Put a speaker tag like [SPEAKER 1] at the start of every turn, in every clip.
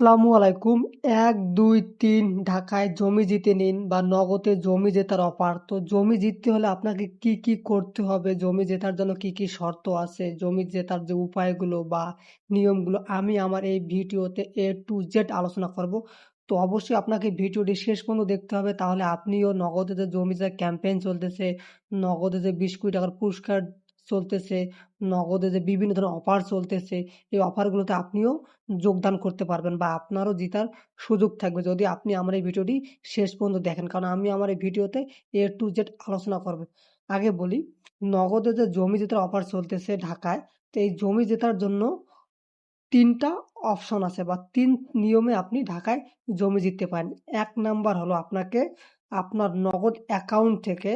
[SPEAKER 1] আসসালামু আলাইকুম। এক, দুই, তিন, ঢাকায় জমি জিতে নিন বা নগদে জমি জেতার অফার। তো জমি জিততে হলে আপনাকে কি কি করতে হবে? জমি জেতার জন্য কি কি শর্ত আছে? জমি জেতার যে উপায়গুলো বা নিয়মগুলো, আমি আমার এই ভিডিওতে এ টু জেড আলোচনা করব। তো অবশ্যই আপনাকে ভিডিওটি শেষ পর্যন্ত দেখতে হবে। তাহলে আপনিও নগদে যে জমি যে ক্যাম্পেইন চলতেছে, নগদে যে বিশ কোটি টাকার পুরস্কার চলতেছে, নগদে যে বিভিন্ন ধরনের অফার চলতেছে, এই অফারগুলোতে আপনিও যোগদান করতে পারবেন বা আপনারও জেতার সুযোগ থাকবে। যদি আপনি আমার এই ভিডিওটি শেষ পর্যন্ত দেখেন, কারণ আমি আমার এই ভিডিওতে এ টু জেড আলোচনা করব। আগে বলি, নগদে যে জমি জেতার অফার চলতেছে ঢাকায়, তো এই জমি জেতার জন্য তিনটা অপশন আছে বা তিন নিয়মে আপনি ঢাকায় জমি জিততে পারেন। এক নাম্বার হলো আপনাকে আপনার নগদ অ্যাকাউন্ট থেকে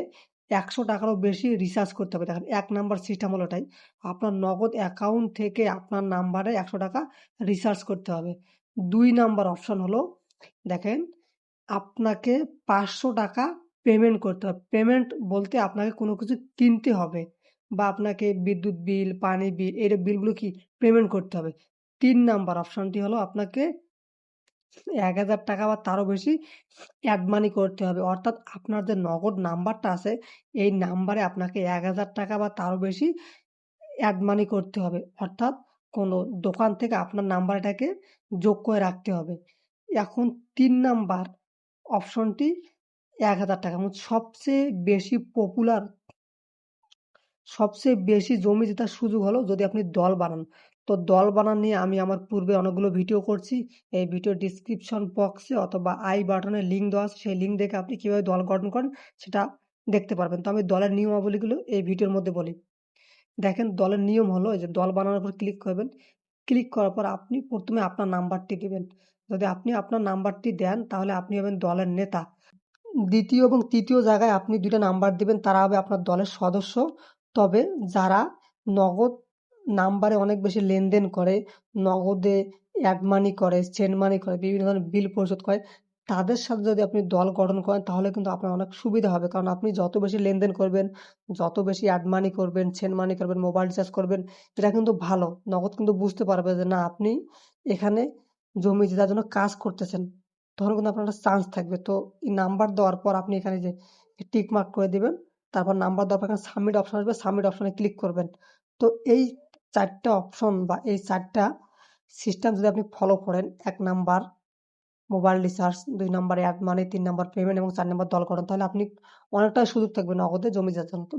[SPEAKER 1] একশো টাকারও বেশি রিচার্জ করতে হবে। দেখেন, এক নাম্বার সিস্টেম হলো এটাই আপনার নগদ অ্যাকাউন্ট থেকে আপনার নাম্বারে একশো টাকা রিচার্জ করতে হবে। দুই নাম্বার অপশন হলো, দেখেন, আপনাকে পাঁচশো টাকা পেমেন্ট করতে হবে। পেমেন্ট বলতে আপনাকে কোনো কিছু কিনতে হবে বা আপনাকে বিদ্যুৎ বিল, পানি বিল, এই বিলগুলো কি? পেমেন্ট করতে হবে। তিন নাম্বার অপশনটি হলো, আপনাকে এক হাজার টাকা বা তারও বেশি অ্যাড মানি করতে হবে। অর্থাৎ আপনার যে নগদ নাম্বারটা আছে, এই নাম্বারে আপনাকে এক হাজার টাকা বা তারও বেশি অ্যাড মানি করতে হবে। অর্থাৎ কোনো দোকান থেকে আপনার নাম্বারটাকে যোগ করে রাখতে হবে। এখন তিন নাম্বার অপশনটি এক হাজার টাকা। সবচেয়ে বেশি পপুলার সবচেয়ে বেশি জমি জেতার সুযোগ হলো যদি আপনি দল বানান। তো দল বানান নিয়ে আমি আমার পূর্বে অনেকগুলো ভিডিও করছি। এই ভিডিও ডিসক্রিপশন বক্সে অথবা আই বাটনে লিঙ্ক দেওয়া আছে। সেই লিঙ্ক দেখে আপনি কীভাবে দল গঠন করেন সেটা দেখতে পারবেন। তো আমি দলের নিয়মাবলীগুলো এই ভিডিওর মধ্যে বলি। দেখেন, দলের নিয়ম হলো যে দল বানানোর পর ক্লিক করবেন। ক্লিক করার পর আপনি প্রথমে আপনার নাম্বারটি দেবেন। যদি আপনি আপনার নাম্বারটি দেন, তাহলে আপনি হবেন দলের নেতা। দ্বিতীয় এবং তৃতীয় জায়গায় আপনি দুইটা নাম্বার দিবেন, তারা হবে আপনার দলের সদস্য। তবে যারা নগদ নাম্বারে অনেক বেশি লেনদেন করে, নগদে অ্যাড মানি করে সেন্ড মানি করে, বিভিন্ন ধরনের বিল পরিশোধ করে। তাদের সাথে যদি আপনি দল গঠন করেন, তাহলে কিন্তু আপনার অনেক সুবিধা হবে। কারণ আপনি যত বেশি লেনদেন করবেন, যত বেশি অ্যাড মানি করবেন সেন্ড মানি করবেন মোবাইল রিচার্জ করবেন, এটা কিন্তু ভালো। নগদ কিন্তু বুঝতে পারবে যে না, আপনি এখানে জমি জেতার জন্য কাজ করতেছেন, তখন কিন্তু আপনার একটা চান্স থাকবে। তো এই নাম্বার দেওয়ার পর আপনি এখানে যে টিক মার্ক করে দিবেন, তারপর নাম্বার দেওয়ার পর এখানে সাবমিট অপশন আসবে সাবমিট অপশনে ক্লিক করবেন। তো এই চারটা অপশন বা এই চারটা সিস্টেম যদি আপনি ফলো করেন, এক নাম্বার মোবাইল রিচার্জ দুই নাম্বার অ্যাড মানে তিন নাম্বার পেমেন্ট এবং চার নাম্বার দল করেন, তাহলে আপনি অনেকটা সুযোগ থাকবে নগদে জমি যাচ্ছেন তো